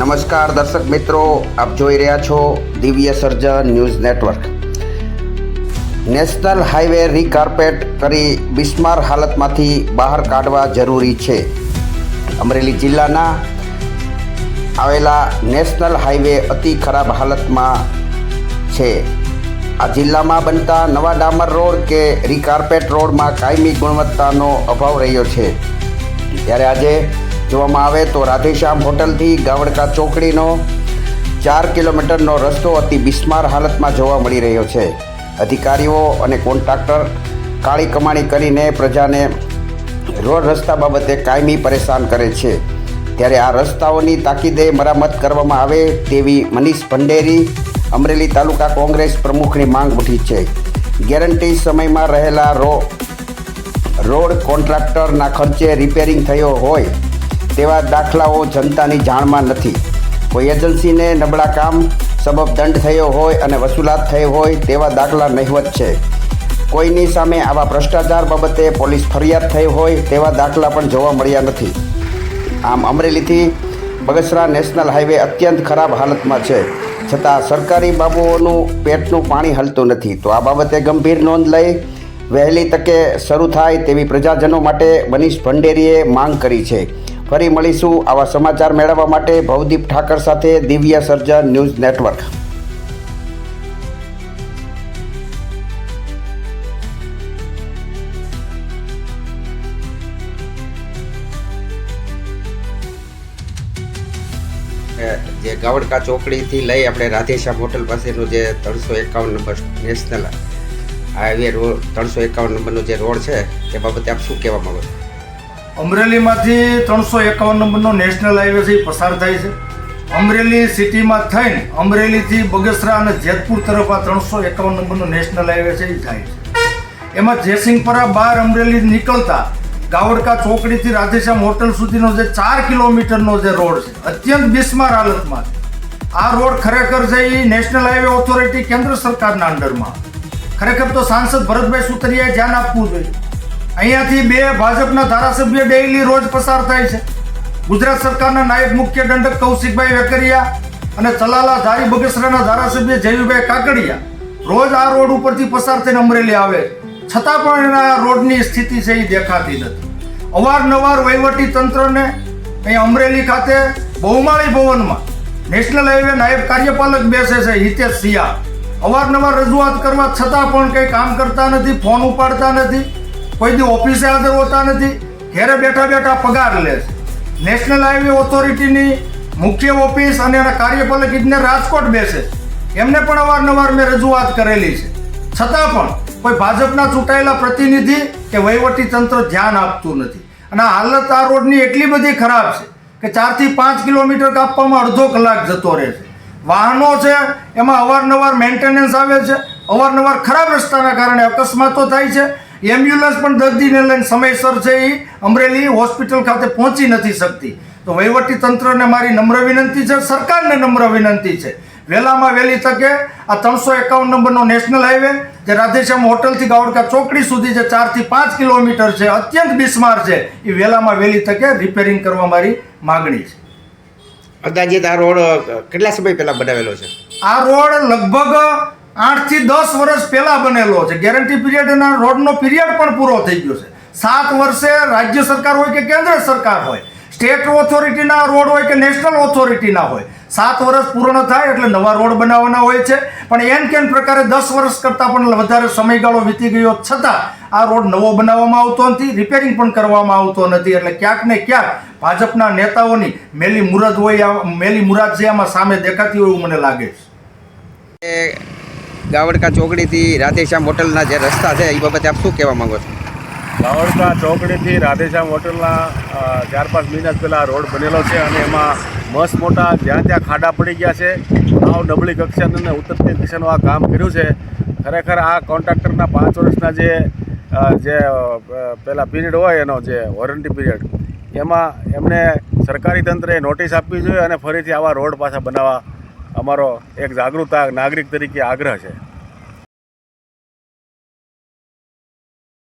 નમસ્કાર દર્શક મિત્રો, આપ જોઈ રહ્યા છો Divya Sarjan news network. National highway recarpet કરી બિસ્માર હાલતમાંથી બહાર કાઢવા જરૂરી છે. અમરેલી જિલ્લાના આવેલા નેશનલ હાઈવે અતિ ખરાબ હાલતમાં છે. આ જિલ્લામાં બનતા નવા ડામર રોડ કે રીકાર્પેટ રોડમાં કાયમી ગુણવત્તાનો અભાવ રહ્યો છે. ત્યારે આજે જોવામાં આવે તો રાધેશ્યામ હોટલથી ગાવડકા ચોકડીનો ચાર કિલોમીટરનો રસ્તો અતિ બિસ્માર હાલતમાં જોવા મળી રહ્યો છે. અધિકારીઓ અને કોન્ટ્રાક્ટર કાળી કમાણી કરીને પ્રજાને રોડ રસ્તા બાબતે કાયમી પરેશાન કરે છે. ત્યારે આ રસ્તાઓની તાકીદે મરામત કરવામાં આવે તેવી મનીષ ભંડેરી, અમરેલી તાલુકા કોંગ્રેસ પ્રમુખની માંગ ઉઠી છે. ગેરંટી સમયમાં રહેલા રો, રોડ કોન્ટ્રાક્ટરના ખર્ચે રિપેરિંગ થયો હોય તેવા દાખલાઓ જનતાની જાણમાં નથી. કોઈ એજન્સીને નબળા કામ, સબબ દંડ થયો હોય અને વસૂલાત થઈ હોય તેવા દાખલા નહિવત છે. કોઈની સામે આવા ભ્રષ્ટાચાર બાબતે પોલીસ ફરિયાદ થઈ હોય તેવા દાખલા પણ જોવા મળ્યા નથી. આમ અમરેલીથી બગસરા નેશનલ હાઈવે અત્યંત ખરાબ હાલતમાં છે. છતાં સરકારી બાબુઓનું પેટનું પાણી હલતું નથી. તો આ બાબતે ગંભીર નોંધ લઈ વહેલી તકે શરૂ થાય તેવી પ્રજાજનો માટે મનીષ ભંડેરીએ માંગ કરી છે. ફરી મળીશું આવા સમાચાર મેળવવા માટે ભવદીપ ઠાકર સાથે દિવ્ય સર્જન ન્યૂઝ નેટવર્ક. જે ગાવડકા ચોકડીથી લઈ આપણે રાધેશ્યામ હોટલ પાસેનું જે ત્રણસો એકાવન નંબર નેશનલ હાઈવે રોડ ત્રણસો એકાવન નંબરનો જે રોડ છે તે બાબતે આપ શું કહેવા માગો છો? અમરેલીમાંથી ત્રણસો એકાવન નંબરનો નેશનલ હાઈવે છે પસાર થાય છે. અમરેલી સિટીમાં થઈને અમરેલીથી બગસરા અને જેતપુર તરફ આ ત્રણસો એકાવન નંબરનો નેશનલ હાઈવે છે, એ થાય છે. એમાં જયસિંહપરા બહાર અમરેલી નીકળતા ગાવડકા ચોકડીથી રાધેશ્યામ હોટલ સુધીનો જે ચાર કિલોમીટરનો જે રોડ છે, અત્યંત બિસ્માર હાલતમાં આ રોડ ખરેખર છે, એ નેશનલ હાઈવે ઓથોરિટી કેન્દ્ર સરકારના અંડરમાં. ખરેખર તો સાંસદ ભરતભાઈ સુતરિયાએ ધ્યાન આપવું જોઈએ. અહીંયાથી બે ભાજપના ધારાસભ્ય ડેઈલી રોજ પસાર થાય છે. ગુજરાત સરકારના નાયબ મુખ્ય દંડક કૌશિકભાઈ વેકરિયા અને ચલાલા ધારી બગસરાના ધારાસભ્ય જયુભાઈ કાકડિયા રોજ આ રોડ ઉપરથી પસાર થઈને અમરેલી આવે છતાં પણ એના રોડની સ્થિતિ છે એ દેખાતી નથી. અવારનવાર વહીવટી તંત્રને અહીં અમરેલી ખાતે બહુમાળી ભવનમાં નેશનલ હાઈવે નાયબ કાર્યપાલક બેસે છે હિતેશ સિયા અવારનવાર રજૂઆત કરવા છતાં પણ કંઈ કામ કરતા નથી, ફોન ઉપાડતા નથી. કોઈ દી ઓફિસે હાજર હોતા નથી, ઘેરે બેઠા બેઠા પગાર લે છે. નેશનલ હાઈવે ઓથોરિટીની મુખ્ય ઓફિસ અને એના કાર્યપાલક ઇજનેર રાજકોટ બેસે. એમને પણ અવારનવાર મેં રજૂઆત કરેલી છે. છતાં પણ કોઈ ભાજપના ચૂંટાયેલા પ્રતિનિધિ કે વહીવટી તંત્ર ધ્યાન આપતું નથી. અને હાલત આ રોડની એટલી બધી ખરાબ છે કે ચારથી પાંચ કિલોમીટર કાપવામાં અડધો કલાક જતો રહે છે. વાહનો છે, એમાં અવારનવાર મેન્ટેનન્સ આવે છે. અવારનવાર ખરાબ રસ્તાના કારણે અકસ્માતો થાય છે. એમ્બ્યુલન્સ પણ દર્દીને લઈને સમયસર છે એ અમરેલી હોસ્પિટલ ખાતે પહોંચી નથી શકતી. તો વહીવટી તંત્રને મારી નમ્ર વિનંતી છે સરકારને નમ્ર વિનંતી છે. વહેલામાં વહેલી તકે આ ત્રણસો એકાવન નંબરનો નેશનલ હાઈવે જે રાધેશ્યામ હોટલથી ગાવડકા ચોકડી સુધી જે ચારથી પાંચ કિલોમીટર છે અત્યંત બિસ્માર છે એ વહેલામાં વહેલી તકે રિપેરિંગ કરવા મારી માગણી છે. અંદાજિત આ રોડ કેટલા સમય પહેલાં બનાવેલો છે? આ રોડ લગભગ આઠથી દસ વર્ષ પહેલા બનેલો છે. ગેરંટી પીરિયડના રોડનો પીરિયડ પણ પૂરો થઈ ગયો છે. સાત વર્ષે રાજ્ય સરકાર હોય કે કેન્દ્ર સરકાર હોય સ્ટેટ ઓથોરિટીના રોડ હોય કે નેશનલ ઓથોરિટીના હોય, સાત વર્ષ પૂર્ણ થાય એટલે નવા રોડ બનાવવાના હોય છે. પણ એન કેન પ્રકારે દસ વર્ષ કરતાં પણ વધારે સમયગાળો વીતી ગયો છતાં આ રોડ નવો બનાવવામાં આવતો નથી રિપેરિંગ પણ કરવામાં આવતો નથી. એટલે ક્યાંક ને ક્યાંક ભાજપના નેતાઓની મેલી મુરાદ હોય મેલી મુરાદ છે આમાં સામે દેખાતી હોય એવું મને લાગે છે. ગાવડકા ચોકડીથી રાધેશ્યામ હોટલના જે રસ્તા છે, એ બાબતે આપ શું કહેવા માંગો છો? ગાવડકા ચોકડીથી રાધેશ્યામ હોટલના ચાર પાંચ મહિના પહેલાં રોડ બનેલો છે અને એમાં મસ્ત મોટા જ્યાં ત્યાં ખાડા પડી ગયા છે આવ ડબલી કક્ષાનું અને ઉત્તરતી દિશાનું આ કામ કર્યું છે. ખરેખર આ કોન્ટ્રાક્ટરના પાંચ વર્ષના જે જે પેલા પીરિયડ હોય એનો જે વોરંટી પીરિયડ, એમાં એમને સરકારી તંત્રએ નોટિસ આપવી જોઈએ અને ફરીથી આવા રોડ પાછા બનાવવા અમારો એક જાગૃત નાગરિક તરીકે આગ્રહ છે.